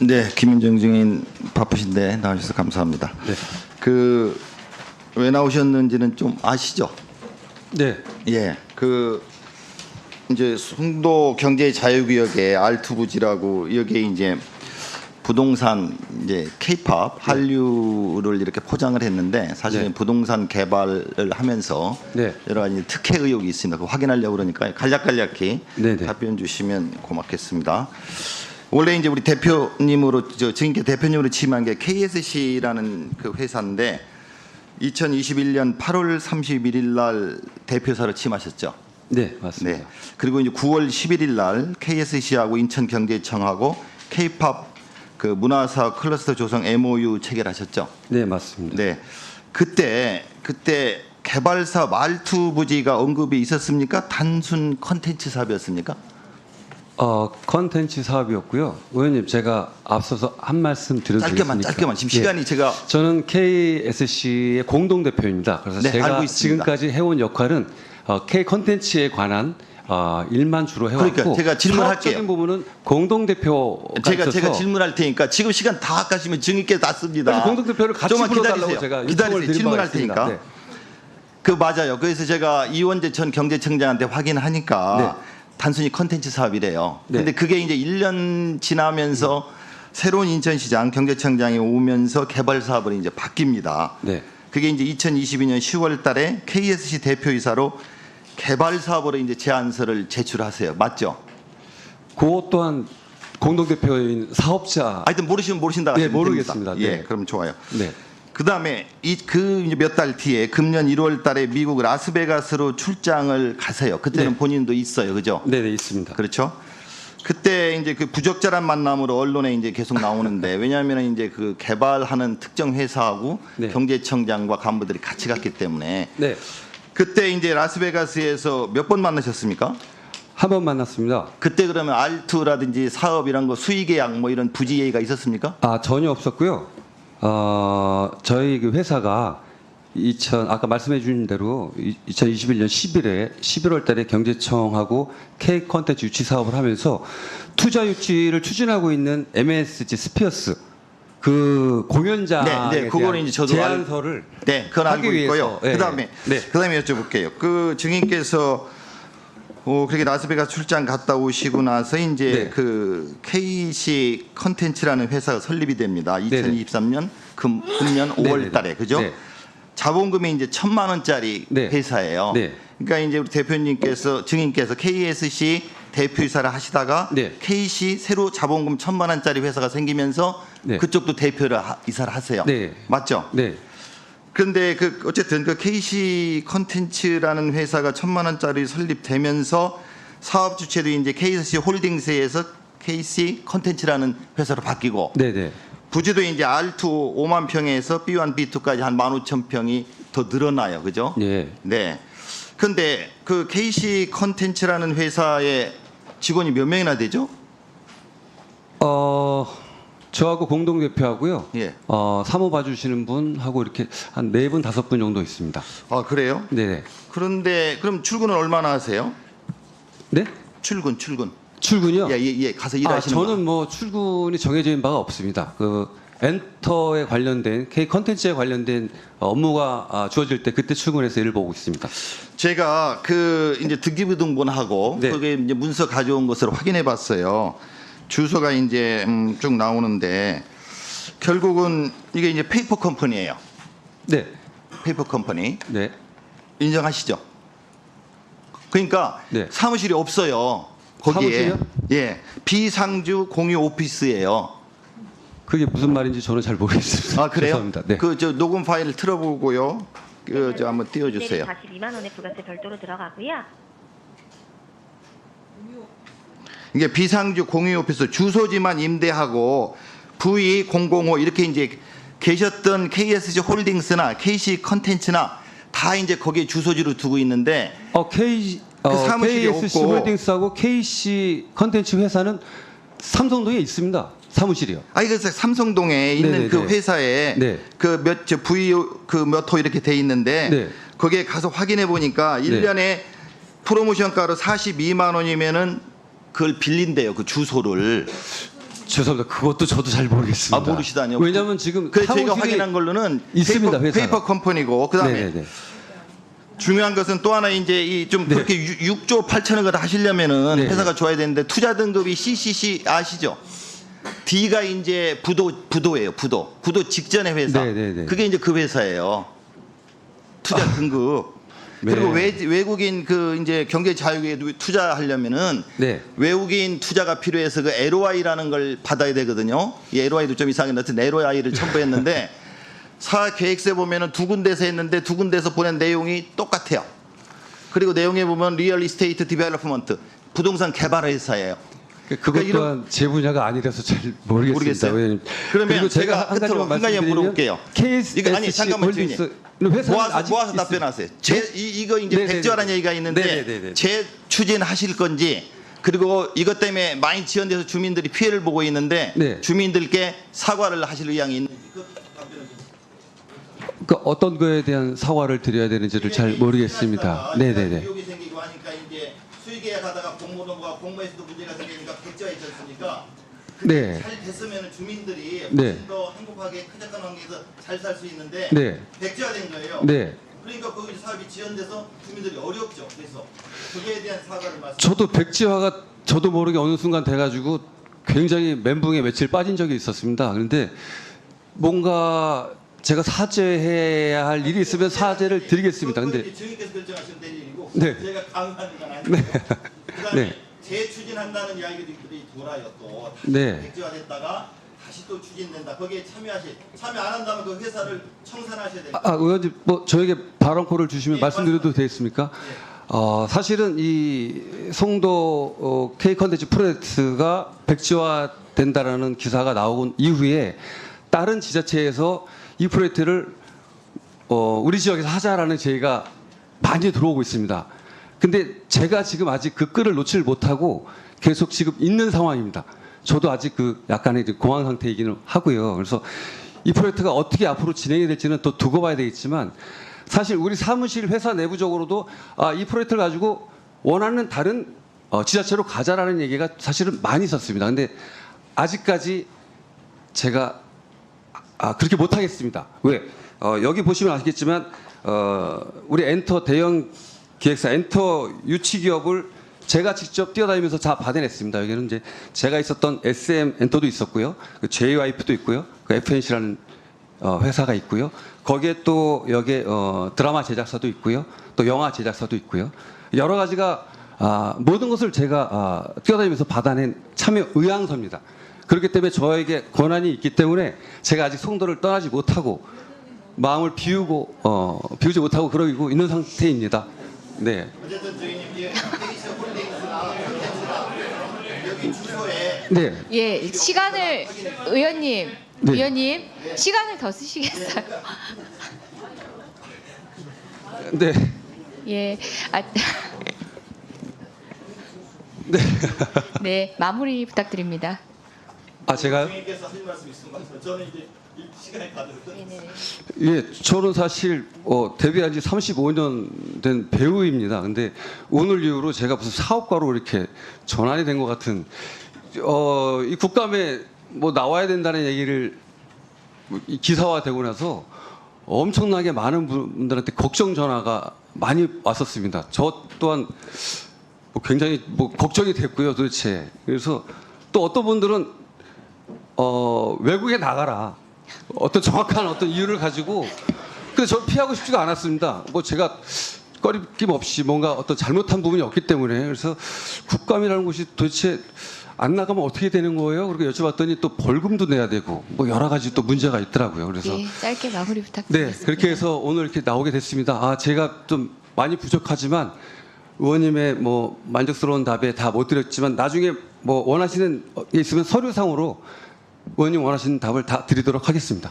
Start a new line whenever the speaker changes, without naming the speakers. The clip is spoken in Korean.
네, 김민정 증인 바쁘신데 나와주셔서 감사합니다.
네.
그왜 나오셨는지는 좀 아시죠?
네.
예, 그 이제 송도 경제 자유구역의 알투 부지라고 여기에 이제 부동산 이제 케이팝 한류를 이렇게 포장을 했는데 사실은
네.
부동산 개발을 하면서
네.
여러 가지 특혜 의혹이 있습니다. 그 확인하려고 그러니까 간략간략히
네, 네.
답변 주시면 고맙겠습니다. 원래 이제 우리 대표님으로 저 증인께 대표님으로 취임한 게 KSC라는 그 회사인데 2021년 8월 31일 날 대표사로 취임하셨죠.
네, 맞습니다.
네. 그리고 이제 9월 11일 날 KSC하고 인천경제청하고 K-팝 그 문화사 클러스터 조성 MOU 체결하셨죠.
네, 맞습니다.
네. 그때 그때 개발사 말투 부지가 언급이 있었습니까? 단순 컨텐츠 사업이었습니까?
어, 컨텐츠 사업이었고요. 의원님, 제가 앞서서 한 말씀 드려도
짧게만? 짧게만 지금
예.
시간이 제가
저는 KSC의 공동 대표입니다. 그래서
네,
제가. 지금까지 해온 역할은 어, K 컨텐츠에 관한 어, 일만 주로 해왔고
그러니까 제가 질문할게요.
부분은 공동 대표가
제가 제가 질문할 테니까 지금 시간 다 아까시면 증인께 놨습니다.
그래서 공동 대표를 같이 불러달라고
기다리세요.
제가
기다리세요. 질문할. 테니까.
네.
그 맞아요. 그래서 제가 이원재 전 경제청장한테 확인하니까 단순히 컨텐츠 사업이래요.
네.
근데 그게 이제 1년 지나면서 새로운 인천시장 경제청장이 오면서 개발 사업으로 이제 바뀝니다.
네.
그게 이제 2022년 10월 달에 KSC 대표이사로 개발 사업으로 이제 제안서를 제출하세요. 맞죠?
그것 또한 공동 대표인 사업자
하여튼 모르시면 모르신다
네,
하시면
모르겠습니다.
됩니다.
네.
예, 그럼 좋아요.
네.
그다음에 이 그 몇 달 뒤에 금년 1월 달에 미국 라스베가스로 출장을 가세요. 그때는
네.
본인도 있어요. 그죠?
네, 네, 있습니다.
그렇죠? 그때 이제 그 부적절한 만남으로 언론에 이제 계속 나오는데 왜냐하면 이제 그 개발하는 특정 회사하고
네.
경제청장과 간부들이 같이 갔기 때문에
네.
그때 이제 라스베가스에서 몇 번 만나셨습니까?
한 번 만났습니다.
그때 그러면 알투라든지 사업 이런 거 수의 계약 뭐 이런 부지 얘기가 있었습니까?
아 전혀 없었고요. 어, 저희 그 회사가 2000 아까 말씀해 주신 대로 2021년 10일에 11월 달에 경제청하고 K 컨텐츠 유치 사업을 하면서 투자 유치를 추진하고 있는 MSG 스피어스 그 공연장에
네, 네, 그거는 이제 저도 알-
제안서를
네, 그건 알고 있고요.
위해서, 예,
그다음에
네.
그다음에 여쭤볼게요. 그 증인께서 어, 그렇게 라스베가스 출장 갔다 오시고 나서 이제
네.
그 KC 컨텐츠라는 회사가 설립이 됩니다.
네네.
2023년 금, 금년 5월
네네네.
달에. 그죠?
네.
자본금이 이제 천만 원짜리
네.
회사예요.
네.
그러니까 이제 우리 대표님께서 증인께서 KSC 대표이사를 하시다가
네.
KC 새로 자본금 천만 원짜리 회사가 생기면서
네.
그쪽도 대표를 하- 이사를 하세요.
네.
맞죠?
네.
그런데 그 어쨌든 그 KC 컨텐츠라는 회사가 천만 원짜리 설립되면서 사업 주체도 이제 KC 홀딩스에서 KC 컨텐츠라는 회사로 바뀌고
네, 네.
부지도 이제 R2 5만 평에서 B1, B2까지 한 15,000평이 더 늘어나요. 그죠?
예.
네. 근데 그 KC 컨텐츠라는 회사의 직원이 몇 명이나 되죠?
어 저하고 공동 대표하고요.
예.
어 사무 봐주시는 분하고 이렇게 한 네 분 다섯 분 정도 있습니다.
아, 그래요?
네.
그런데 그럼 출근은 얼마나 하세요?
네?
출근, 출근.
출근이요?
예, 예, 예. 가서
아,
일하시는 거.
저는 뭐 출근이 정해져 있는 바가 없습니다. 그 엔터에 관련된 K 컨텐츠에 관련된 업무가 아, 주어질 때 그때 출근해서 일을 보고 있습니다.
제가 그 이제 등기부등본하고
네.
그게 이제 문서 가져온 것을 확인해 봤어요. 주소가 이제 음, 쭉 나오는데 결국은 이게 이제 페이퍼 컴퍼니예요.
네,
페이퍼 컴퍼니
네,
인정하시죠? 그러니까
네.
사무실이 없어요. 거기에
사무실이요?
예 비상주 공유 오피스예요.
그게 무슨 말인지 저는 잘 모르겠습니다.
아 그래요?
죄송합니다. 네.
그 저 녹음 파일을 틀어보고요. 그 저 한번 띄워 주세요.
42만 원의 부가세 별도로 들어가고요.
이게 비상주 공유 오피스 주소지만 임대하고 V005 이렇게 이제 계셨던 KSG 홀딩스나 KC 컨텐츠나 다 이제 거기에 주소지로 두고 있는데
어, K
그
어,
사무실이
KSC
없고.
홀딩스하고 KC 컨텐츠 회사는 삼성동에 있습니다. 사무실이요.
아 이거 삼성동에 있는
네네네.
그 회사에
네.
그몇저 V 그몇 호 이렇게 돼 있는데
네.
거기에 가서 확인해 보니까 일년에 프로모션 가로 42만 원이면은 그걸 빌린대요. 그 주소를.
죄송합니다. 그것도 저도 잘 모르겠습니다.
아, 모르시다니요?
왜냐하면 지금
그래서
사무실이
확인한 걸로는
있습니다,
페이퍼,
회사가.
페이퍼 컴퍼니고 그다음에
네네네.
중요한 것은 또 하나 이제 이 좀
네.
그렇게 6, 조 8천억을 하시려면은
네.
회사가 좋아야 되는데 투자 등급이 CCC 아시죠? D가 이제 부도 부도예요. 부도. 부도 직전의 회사.
네, 네, 네.
그게 이제 그 회사예요. 투자 등급.
네.
그리고 외, 외국인 그 이제 경제 자유에 투자하려면은
네.
외국인 투자가 필요해서 그 LOI라는 걸 받아야 되거든요. 이 LOI도 좀 이상한데 하여튼 LOI를 첨부했는데 사 계획서에 보면은 두 군데서 했는데 두 군데서 보낸 내용이 똑같아요. 그리고 내용에 보면 리얼 이스테이트 디벨로프먼트 부동산 개발 회사예요.
그것
그러니까
또한 제 분야가 아니라서 잘 모르겠습니다.
모르겠어요. 그러면
제가
제가
한 가지만 말씀드리면
물어볼게요.
KSC
이거 아니, 잠깐만,
회사는
모아서 모아서
있-
답변하세요. 제 이, 이거 이제
네네네.
백지화라는 얘기가 있는데. 재추진하실 건지 그리고 이것 때문에 많이 지연돼서 주민들이 피해를 보고 있는데
네.
주민들께 사과를 하실 의향이 있는지
그그 어떤 거에 대한 사과를 드려야 되는지를 잘 모르겠습니다. 네네네. 네.
잘 됐으면 주민들이 훨씬
네.
더 행복하게 쾌적한 환경에서 잘 살 수 있는데
네.
백지화된 거예요.
네.
그러니까 거기 사업이 지연돼서 주민들이 어렵죠. 그래서 그거에 대한 사과를 말씀.
저도 백지화가 저도 모르게 어느 순간 돼가지고 굉장히 멘붕에 며칠 빠진 적이 있었습니다. 그런데 뭔가 제가 사죄해야 할 일이 있으면 사죄를 드리겠습니다. 근데
증인께서 결정하시면 될 일이고
네.
제가 강요하는 건 아니고. 그다음에
네.
재추진한다는 이야기들이 돌아요 또.
네.
백지화됐다가 다시 또 추진된다. 거기에 참여하실 참여 안 한다면 그 회사를 청산하셔야 됩니다.
아, 의원님 뭐 저에게 발언권을 주시면
예,
말씀드려도 되겠습니까? 어, 사실은 이 송도 어, K 컨텐츠 프로젝트가 백지화 된다라는 기사가 나온 이후에 다른 지자체에서 이 프로젝트를 어, 우리 지역에서 하자라는 제의가 많이 들어오고 있습니다. 근데 제가 지금 아직 그 끈을 놓지를 못하고 계속 지금 있는 상황입니다. 저도 아직 그 약간의 공황 상태이기는 하고요. 그래서 이 프로젝트가 어떻게 앞으로 진행이 될지는 또 두고 봐야 되겠지만 사실 우리 사무실 회사 내부적으로도 아, 이 프로젝트를 가지고 원하는 다른 어, 지자체로 가자라는 얘기가 사실은 많이 있었습니다. 근데 아직까지 제가 아, 그렇게 못하겠습니다. 왜? 어, 여기 보시면 아시겠지만 어, 우리 엔터 대형 기획사 엔터 유치 기업을 제가 직접 뛰어다니면서 다 받아냈습니다. 여기는 이제 제가 있었던 SM 엔터도 있었고요, 그 JYP도 있고요, 그 FNC라는 어, 회사가 있고요. 거기에 또 여기에 어, 드라마 제작사도 있고요, 또 영화 제작사도 있고요. 여러 가지가 아, 모든 것을 제가 아, 뛰어다니면서 받아낸 참여 의향서입니다. 그렇기 때문에 저에게 권한이 있기 때문에 제가 아직 송도를 떠나지 못하고 마음을 비우고 어, 비우지 못하고 그러고 있는 상태입니다. 네,
어쨌든 저희님 페이스 홀딩스나 콘텐츠나 여기 주소에
네,
예, 시간을 의원님,
네.
의원님 시간을 더 쓰시겠어요?
네,
예, 아, 네, 마무리 부탁드립니다.
아 제가요?
주인께서 하실 말씀 있으면. 저는 이제
예, 저는 사실 어, 데뷔한 지 35년 된 배우입니다. 근데 오늘 이후로 제가 무슨 사업가로 이렇게 전환이 된 것 같은 어, 이 국감에 뭐 나와야 된다는 얘기를 뭐이 기사화되고 나서 엄청나게 많은 분들한테 걱정 전화가 많이 왔었습니다. 저 또한 뭐 굉장히 뭐 걱정이 됐고요, 도대체. 그래서 또 어떤 분들은 어, 외국에 나가라. 어떤 정확한 어떤 이유를 가지고 근데 저 피하고 싶지가 않았습니다. 뭐 제가 꺼리낌 없이 뭔가 어떤 잘못한 부분이 없기 때문에 그래서 국감이라는 곳이 도대체 안 나가면 어떻게 되는 거예요? 그리고 여쭤봤더니 또 벌금도 내야 되고 뭐 여러 가지 또 문제가 있더라고요. 그래서
예, 짧게 마무리
네,
부탁드리겠습니다.
그렇게 해서 오늘 이렇게 나오게 됐습니다. 아, 제가 좀 많이 부족하지만 의원님의 뭐 만족스러운 답에 다 못 드렸지만 나중에 뭐 원하시는 게 있으면 서류상으로 의원님 원하시는 답을 다 드리도록 하겠습니다.